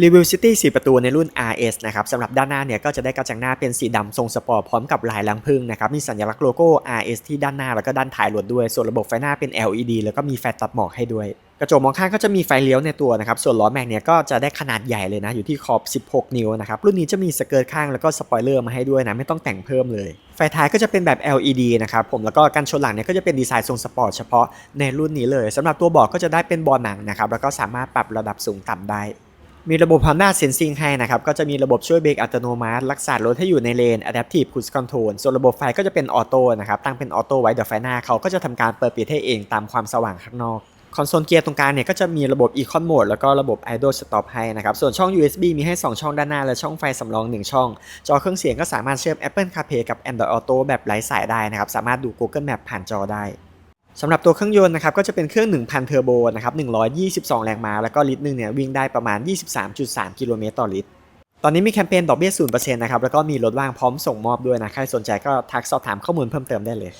รีวิวซิตี้4ประตูในรุ่น RS นะครับสำหรับด้านหน้าเนี่ยก็จะได้กระจังหน้าเป็นสีดำทรงสปอร์ตพร้อมกับลายลังพึ่งนะครับมีสัญลักษณ์โลโก้ RS ที่ด้านหน้าแล้วก็ด้านท้ายรถด้วย ส่วนระบบไฟหน้าเป็น LED แล้วก็มีแฟลชตัดหมอกให้ด้วย กระจกมองข้างก็จะมีไฟเลี้ยวในตัวนะครับส่วนล้อแม็กเนี่ยก็จะได้ขนาดใหญ่เลยนะอยู่ที่ขอบ 16 นิ้วนะครับรุ่นนี้จะมีสเกิร์ตข้างแล้วก็สปอยเลอร์มาให้ด้วยนะไม่ต้องแต่งเพิ่มเลยไฟท้ายก็จะเป็นแบบ LED นะครับผมแล้วก็กันชนหลังเนี่ยก็จะเป็นดีไซน์ทรงสปอร์ตเฉพาะในรุ่นนี้เลยสำหรับตัวเบาะก็จะได้เป็นบาะหนังนะครับแล้วก็สามารถปรับระดับสูงต่ำได้ มีระบบ Honda Sensing ให้นะครับ ก็จะมีระบบช่วยเบรกอัตโนมัติรักษารถให้อยู่ในเลน Adaptive Cruise Control ส่วนระบบไฟก็จะเป็นออโต้นะครับ ตั้งเป็นออโต้ไว้เดี๋ยวไฟหน้าเขาก็จะทำการเปิดปิดให้เองตามความสว่างข้างนอกคอนโซลเกียร์ตรงกลางเนี่ยก็จะมีระบบ Econ Mode แล้วก็ระบบ Idle Stop ให้นะครับ ส่วนช่อง USB มีให้ 2 ช่องด้านหน้า และช่องไฟสำรอง 1 ช่อง จอเครื่องเสียงก็สามารถเชื่อม Apple CarPlay กับ Android Auto แบบไร้สายได้นะครับ สามารถดู Google Map ผ่านจอได้ สำหรับตัวเครื่องยนต์นะครับก็จะเป็นเครื่อง 1,000 เทอร์โบนะครับ122 แรงม้า แล้วก็ลิตรหนึ่งเนี่ยวิ่งได้ประมาณ 23.3 กิโลเมตรต่อลิตร ตอนนี้มีแคมเปญดอกเบี้ย0%นะครับแล้วก็มีรถว่างพร้อมส่งมอบด้วยนะ ใครสนใจก็ทักสอบถามข้อมูลเพิ่มเติมได้เลย